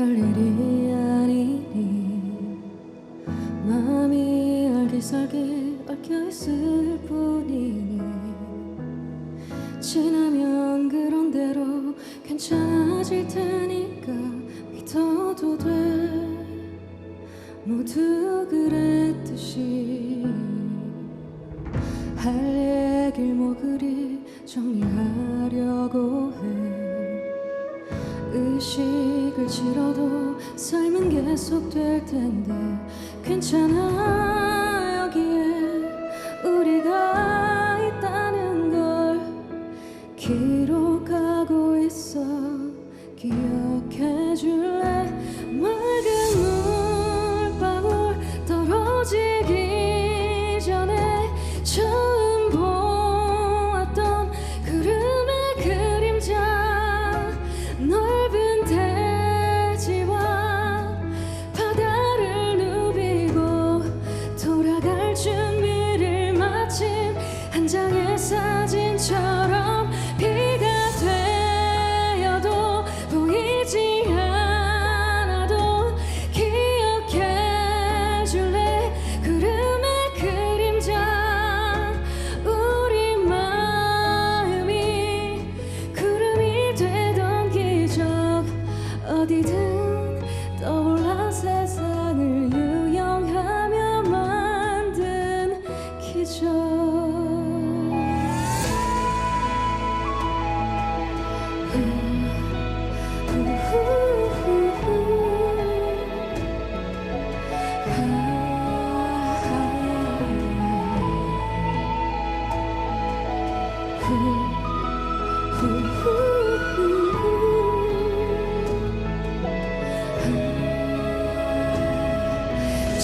별일이 아니니. 마음이 알기살기 얽혀있을 뿐이니. 지나면 그런 대로 괜찮아질 테니까 믿어도 돼. 모두 그랬듯이 할 얘길 뭐 그리 정리하려고 해. 의 식을 잃어도 삶은 계속될 텐데 괜찮아 여기에 우리가 있다는 걸 기록하고 있어. 기억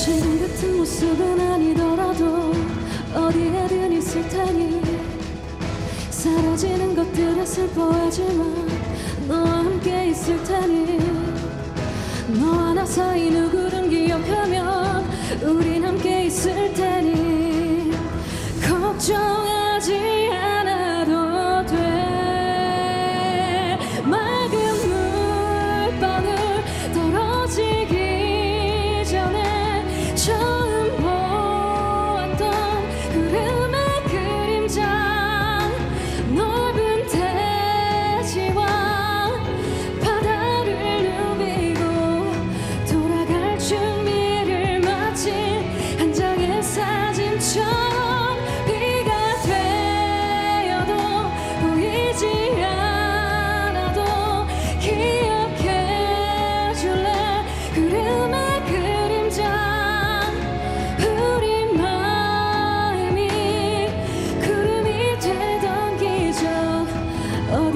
지금 같은 모습은 아니더라도 어디에든 있을 테니. 사라지는 것들은 슬퍼하지만 너와 함께 있을 테니. 너와 나 사이 누구든 기억하면 우린 함께 있을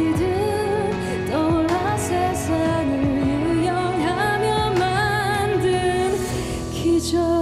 어디든 세상을 유영하며 만든 기적.